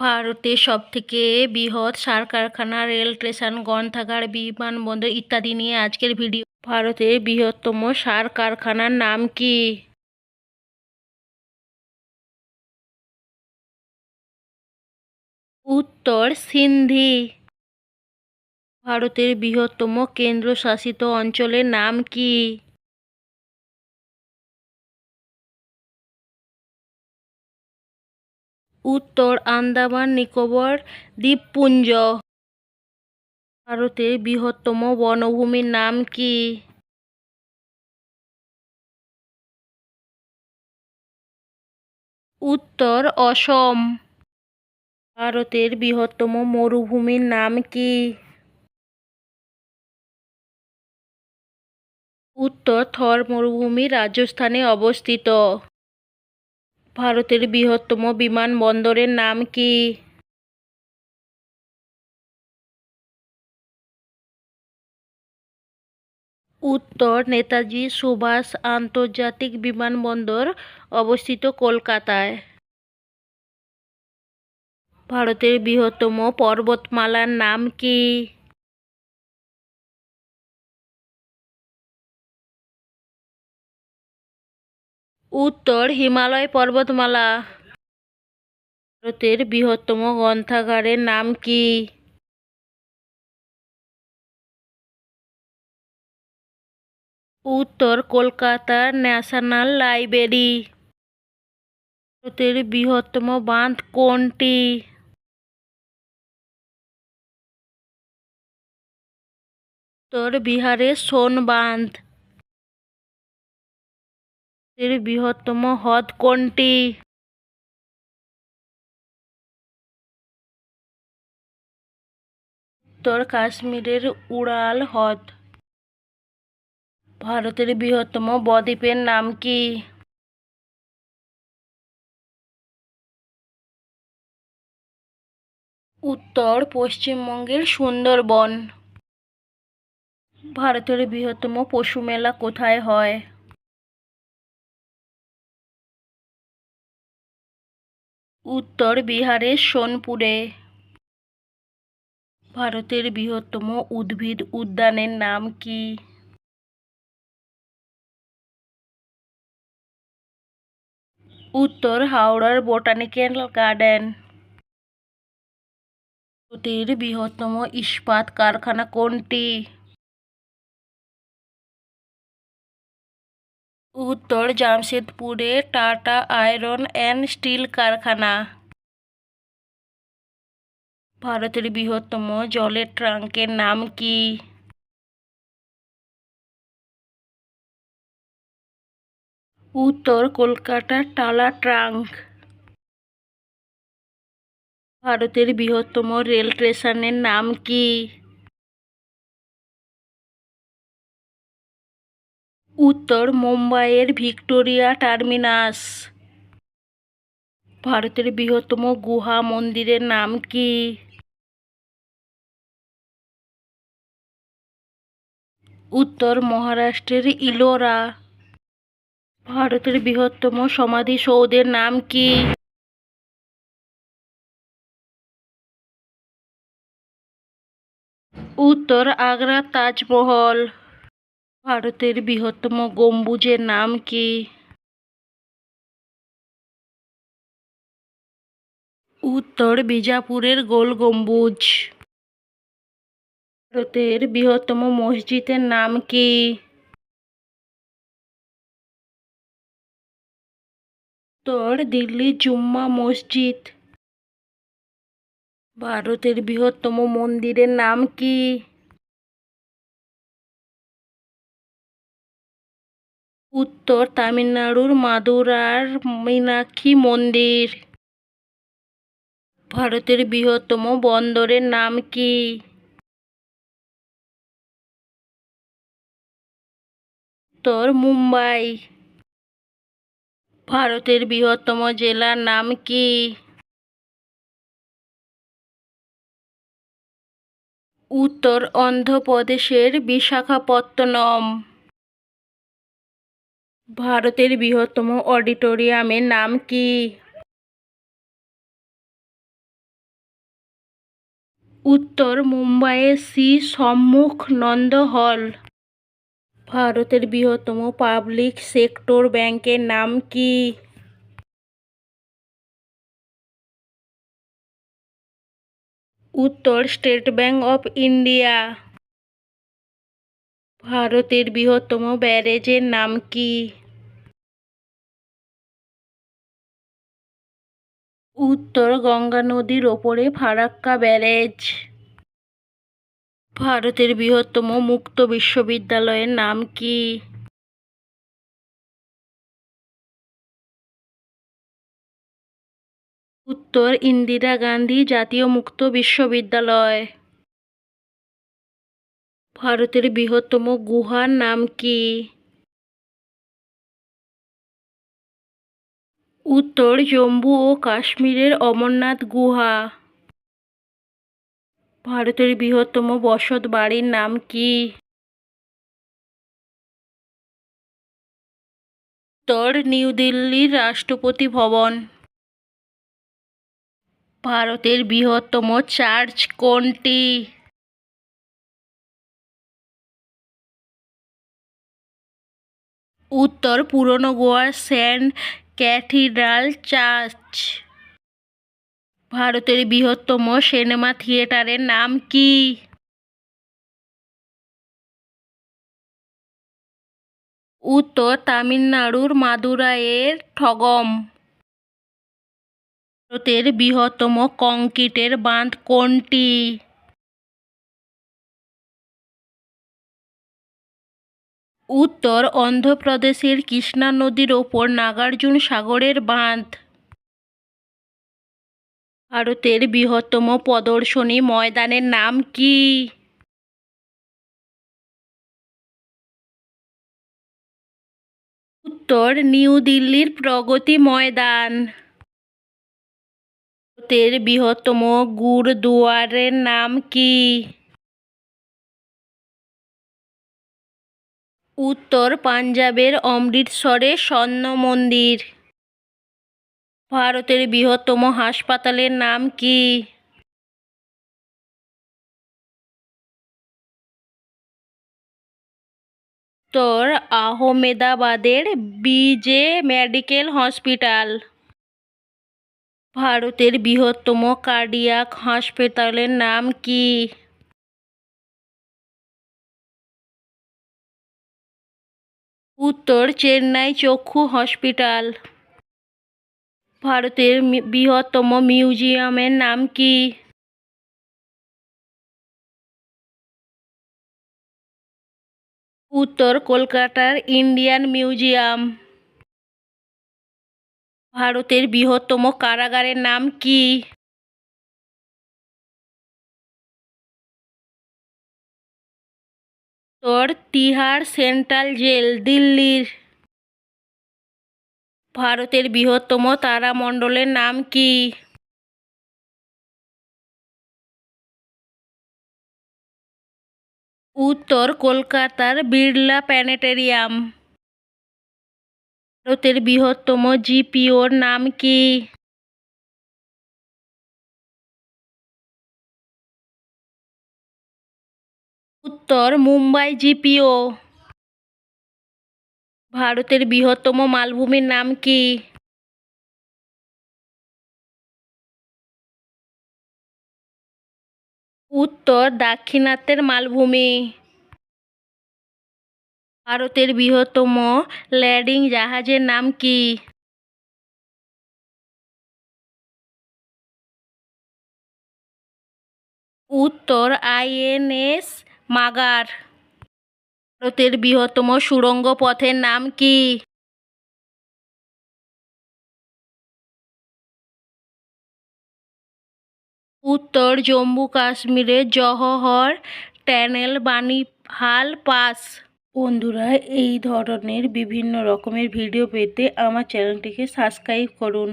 ভারতের সবথেকে বৃহৎ সার কারখানা রেল স্টেশন, গ্রন্থাগার, বিমানবন্দর ইত্যাদি নিয়ে আজকের ভিডিও। ভারতের বৃহত্তম সার কারখানার নাম কি? উত্তর সিন্ধি। ভারতের বৃহত্তম কেন্দ্রশাসিত অঞ্চলের নাম কি? উত্তর আন্দামান নিকোবর দ্বীপপুঞ্জ। ভারতের বৃহত্তম বনভূমির নাম কি? উত্তর অসম। ভারতের বৃহত্তম মরুভূমির নাম কি? উত্তর থর মরুভূমি রাজস্থানে অবস্থিত। ভারতের বৃহত্তম বিমানবন্দরের নাম কি? উত্তর, নেতাজি সুভাষ আন্তর্জাতিক বিমানবন্দর অবস্থিত কলকাতায়। ভারতের বৃহত্তম পর্বতমালার নাম কি? উত্তর হিমালয় পর্বতমালা। ভারতের বৃহত্তম গ্রন্থাগারের নাম কি? উত্তর কলকাতার ন্যাশনাল লাইব্রেরি। ভারতের বৃহত্তম বাঁধ কোনটি? উত্তর বিহারের সোন বাঁধ ভারতের বৃহত্তম হ্রদ কোনটি? উত্তর কাশ্মীরের উড়াল হ্রদ। ভারতের বৃহত্তম বদ্বীপের নাম কি? উত্তর পশ্চিমবঙ্গের সুন্দরবন। ভারতের বৃহত্তম পশু মেলা কোথায় হয়? উত্তর বিহারের সোনপুরে। ভারতের বৃহত্তম উদ্ভিদ উদ্যানের নাম কি? উত্তর হাওড়ার বোটানিক্যাল গার্ডেন। ভারতের বৃহত্তম ইস্পাত কারখানা কোনটি? উত্তর জামশেদপুরে টাটা আয়রন অ্যান্ড স্টিল কারখানা। ভারতের বৃহত্তম জলের ট্রাঙ্কের নাম কি? উত্তর কলকাতার টালা ট্রাঙ্ক। ভারতের বৃহত্তম রেল স্টেশনের নাম কি? উত্তর মুম্বাইয়ের ভিক্টোরিয়া টার্মিনাস। ভারতের বৃহত্তম গুহা মন্দিরের নাম কি? উত্তর মহারাষ্ট্রের ইলোরা। ভারতের বৃহত্তম সমাধি সমাধিসৌধের নাম কি? উত্তর আগ্রার তাজমহল। ভারতের বৃহত্তম গম্বুজের নাম কি? উত্তর বিজাপুরের গোল গম্বুজ। ভারতের বৃহত্তম মসজিদের নাম কি? উত্তর দিল্লি জুম্মা মসজিদ। ভারতের বৃহত্তম মন্দিরের নাম কি? উত্তর তামিলনাড়ুর মাদুরার মীনাক্ষী মন্দির। ভারতের বৃহত্তম বন্দরের নাম কি? উত্তর, মুম্বাই। ভারতের বৃহত্তম জেলার নাম কি? উত্তর, অন্ধ্রপ্রদেশের বিশাখাপত্তনম। ভারতের বৃহত্তম অডিটোরিয়ামের নাম কি? উত্তর মুম্বাইয়ের শ্রী সম্মুখ নন্দ হল। ভারতের বৃহত্তম পাবলিক সেক্টর ব্যাংকের নাম কি? উত্তর স্টেট ব্যাংক অফ ইন্ডিয়া। ভারতের বৃহত্তম ব্যারেজের নাম কি? উত্তর গঙ্গা নদীর ওপরে ফারাক্কা ব্যারেজ। ভারতের বৃহত্তম মুক্ত বিশ্ববিদ্যালয়ের নাম কি? উত্তর ইন্দিরা গান্ধী জাতীয় মুক্ত বিশ্ববিদ্যালয়। ভারতের বৃহত্তম গুহার নাম কি? উত্তর জম্মু ও কাশ্মীরের অমরনাথ গুহা। ভারতের বৃহত্তম বসত বাড়ির নাম কি? উত্তর নিউ দিল্লির রাষ্ট্রপতি ভবন। ভারতের বৃহত্তম চার্চ কোনটি? উত্তর, পুরনো গোয়ার সেন্ট ক্যাথিড্রাল চার্চ। ভারতের বৃহত্তম সিনেমা থিয়েটারের নাম কি? উত্তর, তামিলনাড়ুর মাদুরাইয়ের ঠগম। ভারতের বৃহত্তম কংক্রিটের বাঁধ কোনটি? উত্তর অন্ধ্রপ্রদেশের কৃষ্ণা নদীর ওপর নাগার্জুন সাগরের বাঁধ। ভারতের বৃহত্তম প্রদর্শনী ময়দানের নাম কি? উত্তর, নিউ দিল্লির প্রগতি ময়দান। ভারতের বৃহত্তম গুরুদুয়ারের নাম কি? উত্তর পাঞ্জাবের অমৃতসরে স্বর্ণ মন্দির। ভারতের বৃহত্তম হাসপাতালের নাম কি? উত্তর আহমেদাবাদের বিজে মেডিকেল হসপিটাল। ভারতের বৃহত্তম কার্ডিয়াক হাসপাতালের নাম কি? উত্তর চেন্নাই চক্ষু হসপিটাল। ভারতের বৃহত্তম মিউজিয়ামের নাম কি? উত্তর কলকাতার ইন্ডিয়ান মিউজিয়াম। ভারতের বৃহত্তম কারাগারের নাম কি? উত্তর তিহার সেন্ট্রাল জেল, দিল্লির। ভারতের বৃহত্তম তারামণ্ডলের নাম কি? উত্তর কলকাতার বিড়লা প্ল্যানেটেরিয়াম ভারতের বৃহত্তম জিপিওর নাম কি? উত্তর, মুম্বাই জিপিও। ভারতের বৃহত্তম মালভূমির নাম কি? উত্তর, দাক্ষিণাত্যের মালভূমি। ভারতের বৃহত্তম ল্যান্ডিং জাহাজের নাম কি? উত্তর, আইএনএস মাগার। ভারতের বৃহত্তম সুড়ঙ্গ পথের নাম কি? উত্তর জম্মু কাশ্মীরের জওহর টানেল বানিহাল পাস। বন্ধুরা, এই ধরনের বিভিন্ন রকমের ভিডিও পেতে আমার চ্যানেলটিকে সাবস্ক্রাইব করুন।